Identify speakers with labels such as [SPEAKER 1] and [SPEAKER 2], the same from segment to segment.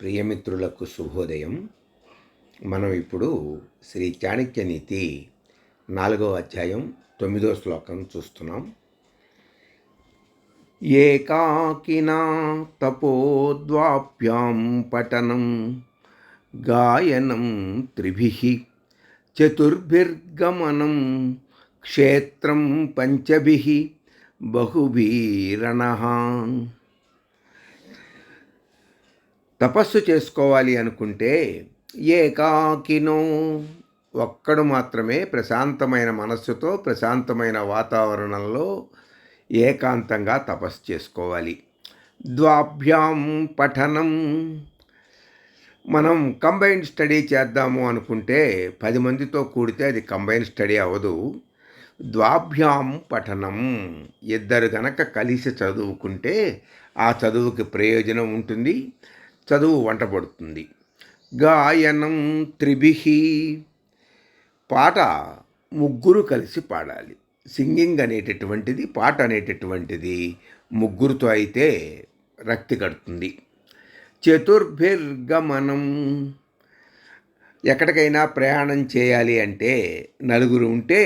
[SPEAKER 1] ప్రియమిత్రులకు శుభోదయం. మనం ఇప్పుడు శ్రీ చాణక్య నీతి నాలుగో అధ్యాయం తొమ్మిదో శ్లోకం చూస్తున్నాం. ఏకాకినా తపోద్వాప్యాం పఠనం గాయనం త్రిభి చతుర్భిర్గమనం క్షేత్రం పంచభి బహుభీరణ తపస్సు చేసుకోవాలి అనుకుంటే ఏకాకినో. ఒక్కడు మాత్రమే ప్రశాంతమైన మనస్సుతో ప్రశాంతమైన వాతావరణంలో ఏకాంతంగా తపస్సు చేసుకోవాలి. ద్వాభ్యాం పఠనం. మనం కంబైన్డ్ స్టడీ చేద్దాము అనుకుంటే పది మందితో కూడితే అది కంబైన్డ్ స్టడీ అవ్వదు. ద్వాభ్యాం పఠనం. ఇద్దరు గనక కలిసి చదువుకుంటే ఆ చదువుకి ప్రయోజనం ఉంటుంది. చదువు వంట పడుతుంది. గాయనం త్రిభిహి పాట ముగ్గురు కలిసి పాడాలి. సింగింగ్ అనేటటువంటిది పాట అనేటటువంటిది ముగ్గురుతో అయితే రక్తి కడుతుంది. చతుర్భిర్గమనం. ఎక్కడికైనా ప్రయాణం చేయాలి అంటే నలుగురు ఉంటే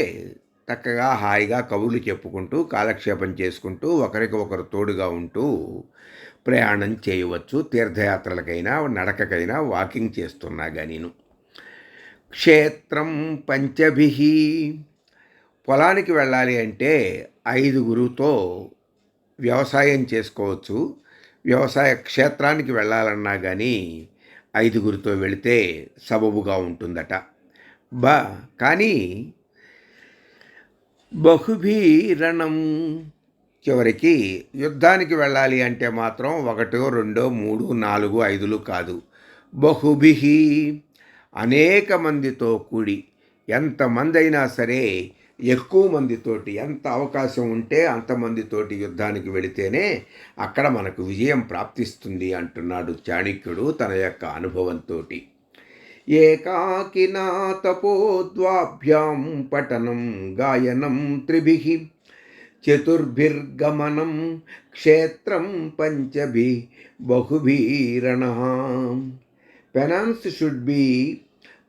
[SPEAKER 1] చక్కగా హాయిగా కబుర్లు చెప్పుకుంటూ కాలక్షేపం చేసుకుంటూ ఒకరికి ఒకరు తోడుగా ఉంటూ ప్రయాణం చేయవచ్చు. తీర్థయాత్రలకైనా నడకకైనా వాకింగ్ చేస్తున్నా గానీను. క్షేత్రం పంచభి. పొలానికి వెళ్ళాలి అంటే ఐదుగురుతో వ్యవసాయం చేసుకోవచ్చు. వ్యవసాయ క్షేత్రానికి వెళ్ళాలన్నా కానీ ఐదుగురితో వెళితే సబబుగా ఉంటుందట. బా కానీ బహుభీరణం. చివరికి యుద్ధానికి వెళ్ళాలి అంటే మాత్రం ఒకటో రెండో మూడు నాలుగు ఐదులు కాదు. బహుభిహి. అనేక మందితో కూడి ఎంతమంది అయినా సరే ఎక్కువ మందితోటి ఎంత అవకాశం ఉంటే అంతమందితోటి యుద్ధానికి వెళితేనే అక్కడ మనకు విజయం ప్రాప్తిస్తుంది అంటున్నాడు చాణక్యుడు తన యొక్క అనుభవంతో ఏకాకినా తపోద్వాభ్యాం పఠనం గాయనం త్రిభి చతుర్భిర్గమనం క్షేత్రం పంచభి బహుభీరణ penance should be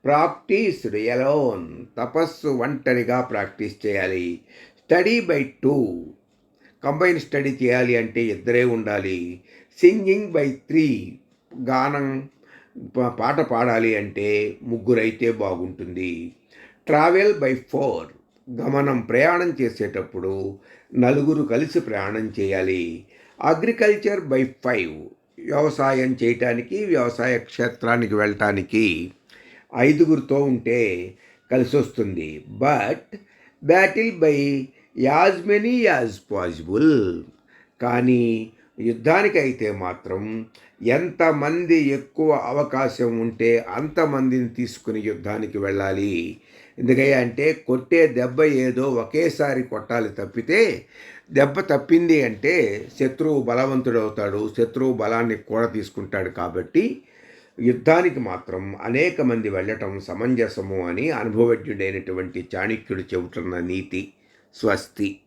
[SPEAKER 1] practised alone. తపస్సు ఒంటరిగా ప్రాక్టీస్ చేయాలి. Study by two. Combine study చేయాలి అంటే ఇద్దరే ఉండాలి. Singing by three. గానం పాట పాడాలి అంటే ముగ్గురైతే బాగుంటుంది. ట్రావెల్ బై ఫోర్ గమనం ప్రయాణం చేసేటప్పుడు నలుగురు కలిసి ప్రయాణం చేయాలి. అగ్రికల్చర్ బై ఫైవ్ వ్యవసాయం చేయటానికి వ్యవసాయ క్షేత్రానికి వెళ్ళటానికి ఐదుగురితో ఉంటే కలిసి వస్తుంది but battle by as many as possible కానీ యుద్ధానికి అయితే మాత్రం ఎంతమంది ఎక్కువ అవకాశం ఉంటే అంతమందిని తీసుకుని యుద్ధానికి వెళ్ళాలి. ఎందుకయ్యా అంటే కొట్టే దెబ్బ ఏదో ఒకేసారి కొట్టాలి తప్పితే దెబ్బ తప్పింది అంటే శత్రువు బలవంతుడవుతాడు శత్రువు బలాన్ని కూడా తీసుకుంటాడు కాబట్టి యుద్ధానికి మాత్రం అనేక మంది వెళ్ళటం సమంజసము అని అనుభవజ్ఞుడైనటువంటి చాణక్యుడు చెబుతున్న నీతి స్వస్తి.